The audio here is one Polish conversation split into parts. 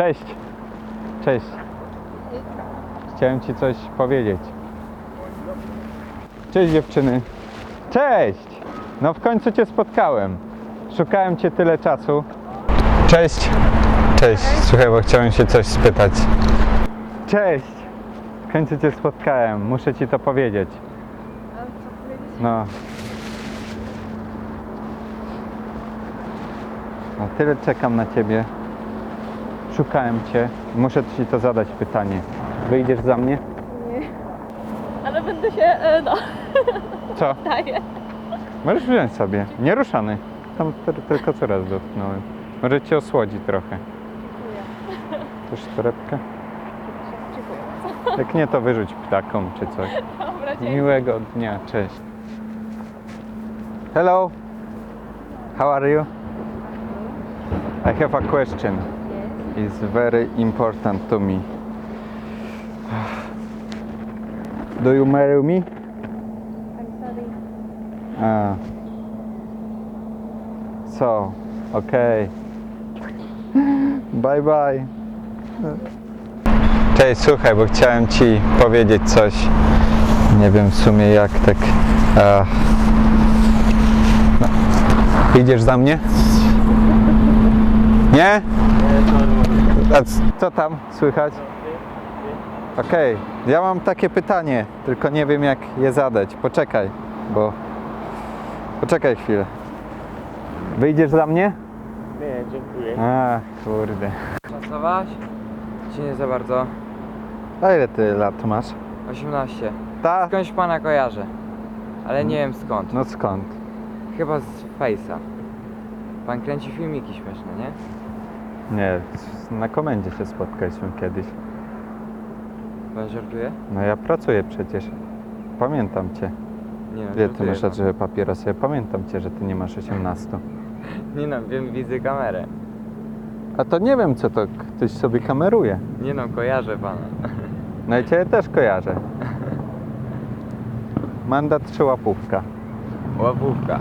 Cześć. Cześć. Chciałem ci coś powiedzieć. Cześć dziewczyny. Cześć. No w końcu cię spotkałem. Szukałem cię tyle czasu. Cześć. Cześć. Słuchaj, bo chciałem się coś spytać. Cześć. W końcu cię spotkałem. Muszę ci to powiedzieć. No. No tyle czekam na ciebie. Szukałem cię. Muszę ci to zadać pytanie. Wyjdziesz za mnie? Nie. Ale będę się, e, no, Co? daję. Możesz wziąć sobie. Nieruszany. Tam ty- tylko co raz dotknąłem. Może cię osłodzi trochę. Dziękuję. Też torebkę? Dziękuję. Jak nie, to wyrzuć ptakom czy coś. Dobra, dzięki. Miłego dnia. Cześć. Hello. How are you? I have a question. It's very important to me. Do you marry me? I'm sorry. Ah. So, okay. Bye bye. Cześć, słuchaj, bo chciałem ci powiedzieć coś. Nie wiem w sumie jak tak. A... No. Idziesz za mnie? Nie? Co tam słychać? Okej, ja mam takie pytanie, tylko nie wiem jak je zadać. Poczekaj, bo Poczekaj chwilę. Wyjdziesz za mnie? Nie, dziękuję. A, kurde. Pracować? Czy nie za bardzo? A ile ty lat masz? 18. Ta? Skądś pana kojarzę. Ale nie wiem skąd. No skąd? Chyba z Face'a. Pan kręci filmiki śmieszne, nie? Nie, na komendzie się spotkaliśmy kiedyś. Pan żartuje? No ja pracuję przecież. Pamiętam cię. Nie Wie ty żartuje masz pan. że papierosy. Ja pamiętam cię, że ty nie masz 18. Nie no, wiem, widzę kamerę. A to nie wiem co to ktoś sobie kameruje. Nie no, kojarzę pana. No i ciebie też kojarzę. Mandat czy łapówka? Łapówka.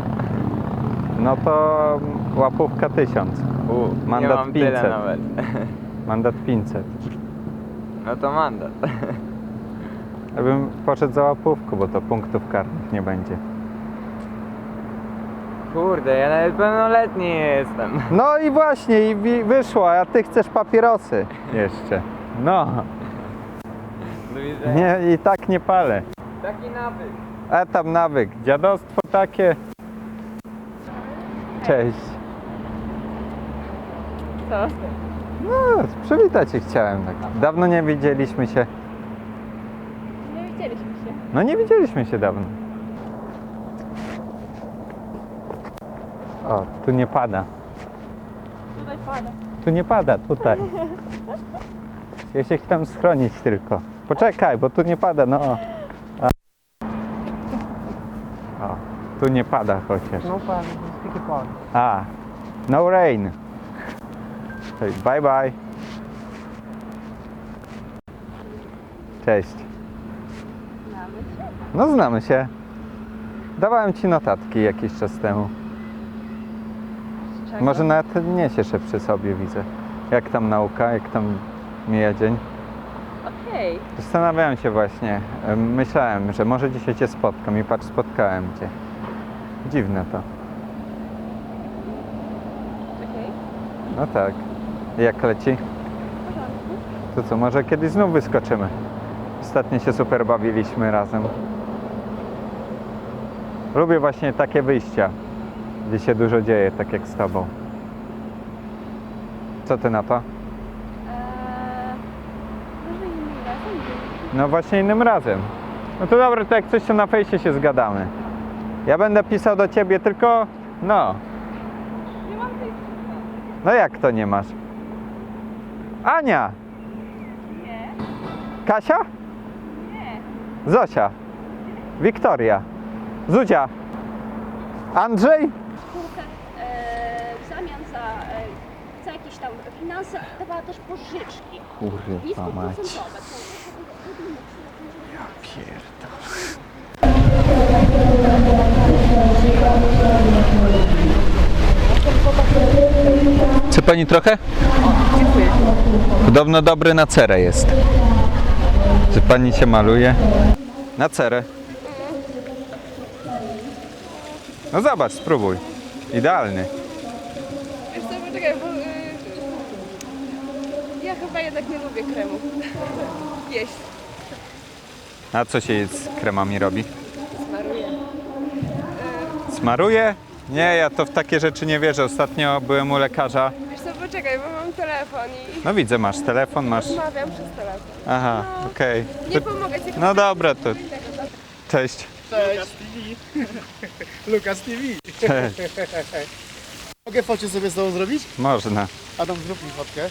No to łapówka 1000. U, Mandat nie mam 500. tyle nawet. Mandat 500. No to mandat. Ja bym poszedł za łapówką, bo to punktów karnych nie będzie. Kurde, ja nawet pełnoletni nie jestem. No i właśnie, i wi- wyszło, a ty chcesz papierosy jeszcze. No, Do widzenia. nie, i tak nie palę. Taki nawyk. A tam nawyk, dziadostwo takie. Cześć. Co? No, przywitać cię chciałem tak. Dawno nie widzieliśmy się. Nie widzieliśmy się. No nie widzieliśmy się dawno. O, tu nie pada. Tutaj pada. Tu nie pada, tutaj. Ja się chciałem schronić tylko. Poczekaj, bo tu nie pada, no. A. O, tu nie pada chociaż. No pan, speak pan. A, no rain. Bye bye. Cześć. Znamy się. No znamy się. Dawałem ci notatki jakiś czas temu. Z czego? Może nawet niesiesz je przy sobie, widzę. Jak tam nauka, jak tam mija dzień? Okej. Zastanawiałem się właśnie. em, Myślałem, że może dzisiaj cię spotkam i patrz, spotkałem cię. Dziwne to. Okej. No tak. Jak leci? To co, może kiedyś znów wyskoczymy? Ostatnio się super bawiliśmy razem. Lubię właśnie takie wyjścia, gdzie się dużo dzieje, tak jak z tobą. Co ty na to? Eee, może innym razem? No właśnie innym razem. No to dobra, to jak coś to na fejsie się zgadamy. Ja będę pisał do ciebie tylko, no, Nie mam tej... no jak to nie masz? Ania! Nie. Kasia? Nie. Zosia? Wiktoria? Zuzia? Andrzej? spółka e, w zamian za, e, za jakieś tam finanse dawała też pożyczki. Kurwa mać. Chce pani trochę? Podobno dobry na cerę jest. Czy pani się maluje? Na cerę. No zobacz, spróbuj. Idealny. Wiesz co, poczekaj, bo... y, Ja chyba jednak nie lubię kremu. Jeść. A co się z kremami robi? Smaruję. Smaruje? Nie, ja to w takie rzeczy nie wierzę. Ostatnio byłem u lekarza. Wiesz co, poczekaj, bo mam telefon i No widzę, masz telefon, masz... rozmawiam przez telefon. Aha, okej. Nie To- pomogę ci. No dobra, to cześć. Lukas TV. Cześć. Mogę focie sobie z tobą zrobić? Można. Adam, zrób mi fotkę.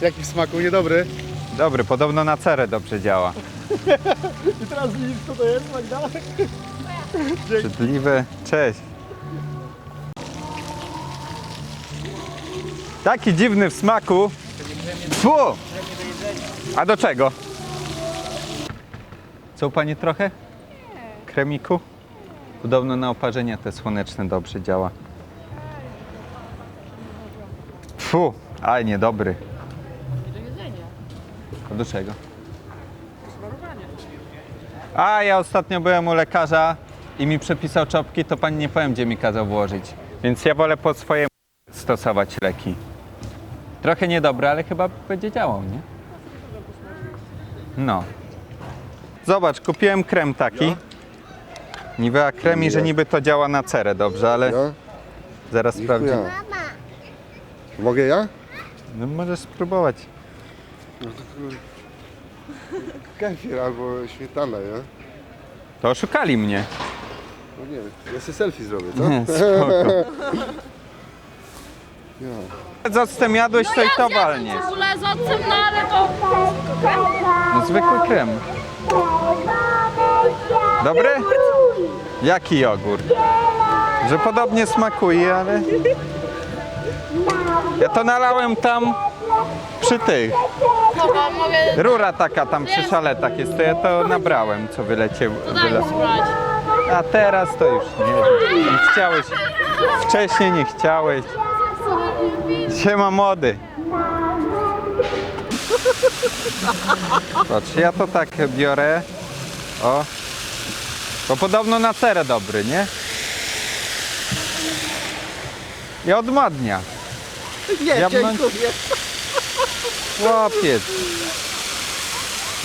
Jaki w smaku, niedobry. Dobry, podobno na cerę dobrze działa. I teraz widzisz, co to jest, Magda? Brzydliwy. Cześć. Taki dziwny w smaku. Fu! A do czego? Co pani trochę? Kremiku? Podobno na oparzenia te słoneczne dobrze działa. Fu! Aj, niedobry. A do czego? A ja ostatnio byłem u lekarza i mi przepisał czopki, to pani nie powiem, gdzie mi kazał włożyć. Więc ja wolę po swojemu stosować leki. Trochę niedobre, ale chyba będzie działał, nie? No. Zobacz, kupiłem krem taki. Nivea krem i że niby to działa na cerę dobrze, ale Ja? zaraz sprawdzimy. Ja. Mogę ja? No możesz spróbować. Kefir albo śmietana, ja? To oszukali mnie. No nie wiem, ja sobie selfie zrobię, co? Nie, spoko. Z octem jadłeś, to i to walnie. W ogóle z octem, no ale to... No zwykły krem. Dobry? Jaki jogurt? Że podobnie smakuje, ale... Ja to nalałem tam przy tych. Rura taka tam przy szaletach jest, to ja to nabrałem, co wylecie. Wyle... A teraz to już nie. Nie chciałeś. Wcześniej nie chciałeś. Siema młody. Patrz, ja to tak biorę. O. Bo podobno na cerę dobry, nie? I odmadnia. Nie, Jabłon- Chłopiec.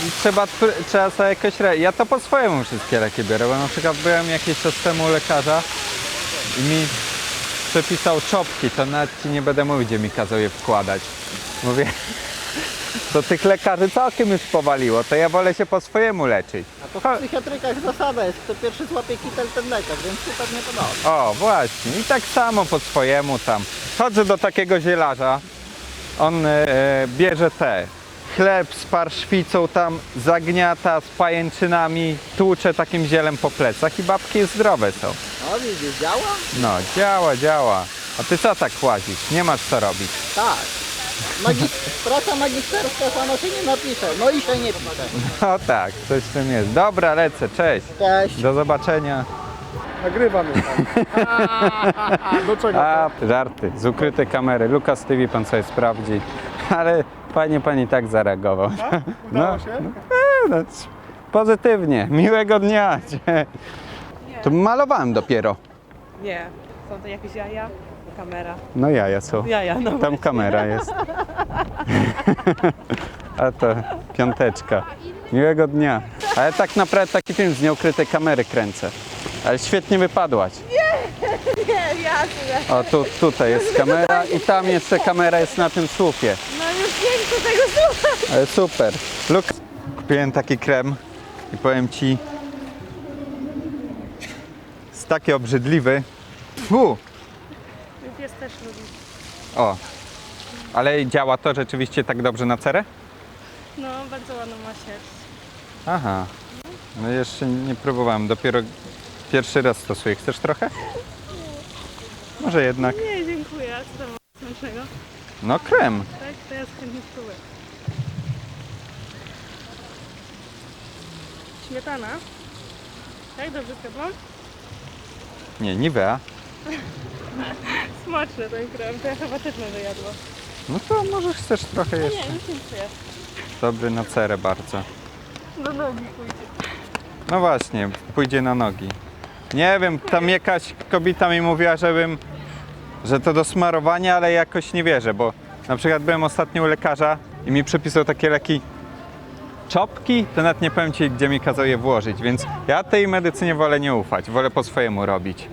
I Trzeba, tr- trzeba sobie jakoś... Re... Ja to po swojemu wszystkie leki biorę, bo na przykład byłem jakiś czas temu u lekarza i mi przepisał czopki, to nawet ci nie będę mówił, gdzie mi kazał je wkładać. Mówię, to tych lekarzy całkiem już powaliło, to ja wolę się po swojemu leczyć. A to w psychiatrykach zasada jest, kto pierwszy złapie kitel, ten lekarz, więc ty pewnie to dobrze. O, właśnie. I tak samo po swojemu tam. Chodzę do takiego zielarza. On e, bierze te chleb z parszwicą tam, zagniata z pajęczynami, tłucze takim zielem po plecach i babki zdrowe są. No widzisz, działa? No, działa, działa. A ty co tak łazisz? Nie masz co robić. Tak. Magis- praca magisterska sama się nie napisze, no i się nie pisze. No tak, coś w tym jest. Dobra, lecę, cześć. Cześć. Do zobaczenia. Nagrywam ją tam. Do czego? A, żarty, z ukrytej kamery. Lukas TV pan sobie sprawdzi. Ale fajnie pani tak zareagował. Udało się? No, c- pozytywnie. Miłego dnia. To malowałem dopiero. Nie, są to jakieś jaja, kamera. No jaja są. Jaja, no Tam kamera jest. A to piąteczka. Miłego dnia. Ale tak naprawdę taki film z nieukrytej kamery kręcę. Ale świetnie wypadłaś. Nie, jasne. O, tu, tutaj jest kamera i tam jeszcze kamera jest na tym słupie. No już nie chcę tego słuchać. Ale super. Luk. Kupiłem taki krem i powiem ci, taki obrzydliwy. Fu! Pies też lubi. O, ale działa to rzeczywiście tak dobrze na cerę? No, bardzo ładną ma sierść. Aha. No jeszcze nie próbowałem, dopiero pierwszy raz stosuję. Chcesz trochę? Może jednak. Nie, dziękuję. A co tam masz smacznego? No krem. Tak, to ja chętnie spróbuję. Śmietana. Tak, dobrze chyba? Nie, Nivea. Smaczny ten krem, to ja chyba też będę jadła. No to może chcesz trochę Nie, jeszcze. już nie czuję. Dobry na cerę bardzo. Do nogi pójdzie. No właśnie, pójdzie na nogi. Nie wiem, tam jakaś kobieta mi mówiła, żebym, że to do smarowania, ale jakoś nie wierzę, bo na przykład byłem ostatnio u lekarza i mi przepisał takie leki czopki, to nawet nie powiem Ci, gdzie mi kazał je włożyć, więc ja tej medycynie wolę nie ufać, wolę po swojemu robić.